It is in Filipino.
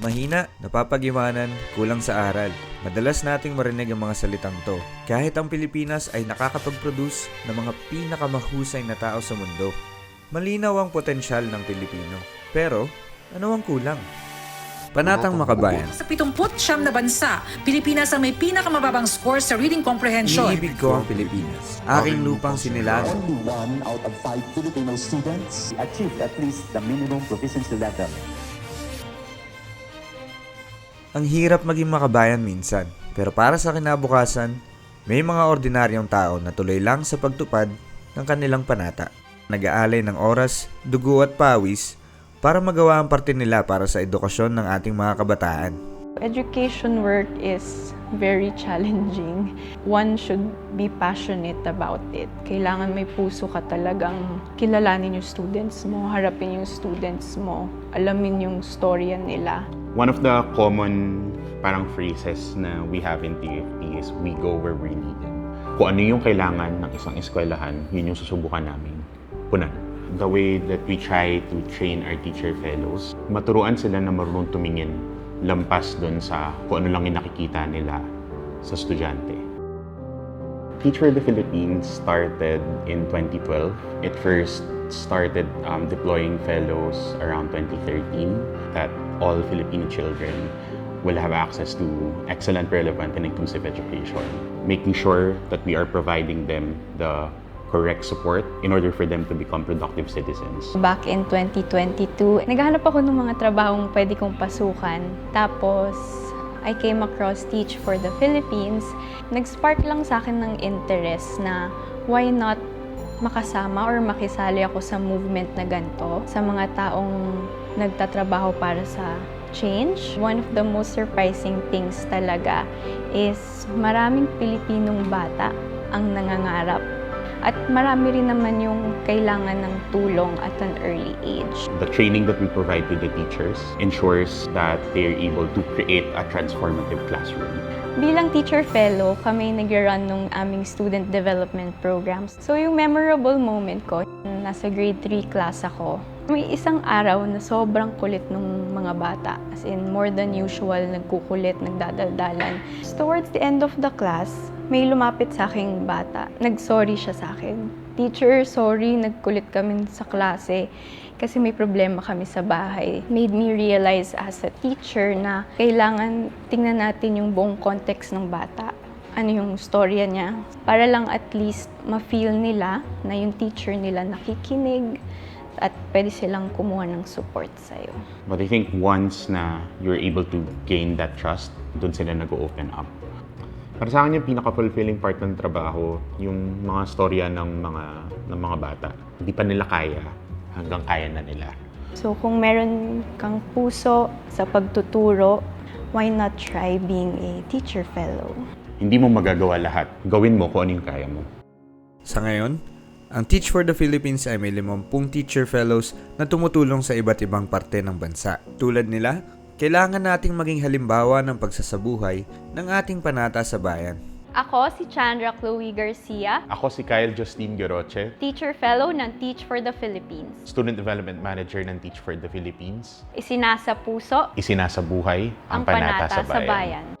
Mahina, napapagimanan, kulang sa aral. Madalas nating marinig ang mga salitang to. Kahit ang Pilipinas ay nakakapag-produce ng mga pinakamahusay na tao sa mundo. Malinaw ang potensyal ng Pilipino. Pero, ano ang kulang? Panatang Makabayan. Sa 70 siyam na bansa, Pilipinas ang may pinakamababang score sa reading comprehension. Iniibig ko ang Pilipinas. Aking lupang sinilago. Only one out of five Filipino students achieved at least the minimum proficiency level. Ang hirap maging makabayan minsan. Pero para sa kinabukasan, may mga ordinaryong tao na tuloy lang sa pagtupad ng kanilang panata. Nag-aalay ng oras, dugo at pawis para magawa ang parte nila para sa edukasyon ng ating mga kabataan. Education work is very challenging. One should be passionate about it. Kailangan may puso ka talagang kilalanin yung students mo, harapin yung students mo, alamin yung storya nila. One of the common parang phrases na we have in TFT is we go where we're needed. Kung ano yung kailangan ng isang eskwelahan, yun yung susubukan namin punan. The way that we try to train our teacher fellows, maturuan sila na marunong tumingin lampas doon sa kung ano lang yung nakikita nila sa estudyante. Teacher of the Philippines started in 2012. It first started um, deploying fellows around 2013 that all Filipino children will have access to excellent, relevant, and inclusive education. Making sure that we are providing them the correct support in order for them to become productive citizens. Back in 2022, naghahanap ako ng mga trabahong pwede kong pasukan. Tapos, I came across Teach for the Philippines. Nag-spark lang sa akin ng interest na why not makasama or makisali ako sa movement na ganito sa mga taong nagtatrabaho para sa change. One of the most surprising things talaga is maraming Pilipinong bata ang nangangarap at marami rin naman yung kailangan ng tulong at an early age. The training that we provide to the teachers ensures that they are able to create a transformative classroom. Bilang teacher fellow, kami nag-run ng aming student development programs. So yung memorable moment ko, nasa grade 3 class ako. May isang araw na sobrang kulit ng mga bata. As in, more than usual, nagkukulit, nagdadaldalan. Towards the end of the class, may lumapit sa aking bata. Nag-sorry siya sa akin. Teacher, sorry, nagkulit kami sa klase kasi may problema kami sa bahay. Made me realize as a teacher na kailangan tingnan natin yung buong context ng bata. Ano yung storya niya. Para lang at least ma-feel nila na yung teacher nila nakikinig at pwede silang kumuha ng support sa'yo. But I think once na you're able to gain that trust, doon sila nag-open up. Para sa akin yung pinaka-fulfilling part ng trabaho, yung mga storya ng mga ng mga bata. Hindi pa nila kaya, hanggang kaya na nila. So kung meron kang puso sa pagtuturo, why not try being a teacher fellow? Hindi mo magagawa lahat. Gawin mo kung ano yung kaya mo. Sa ngayon, ang Teach for the Philippines ay may 50 teacher fellows na tumutulong sa iba't ibang parte ng bansa. Tulad nila, kailangan nating maging halimbawa ng pagsasabuhay ng ating panata sa bayan. Ako si Chandra Chloe Garcia, Ako si Kyle Justine Geroche, teacher fellow ng Teach for the Philippines. Student Development Manager ng Teach for the Philippines. Isinasa puso Isinasa buhay ang panata, sa bayan.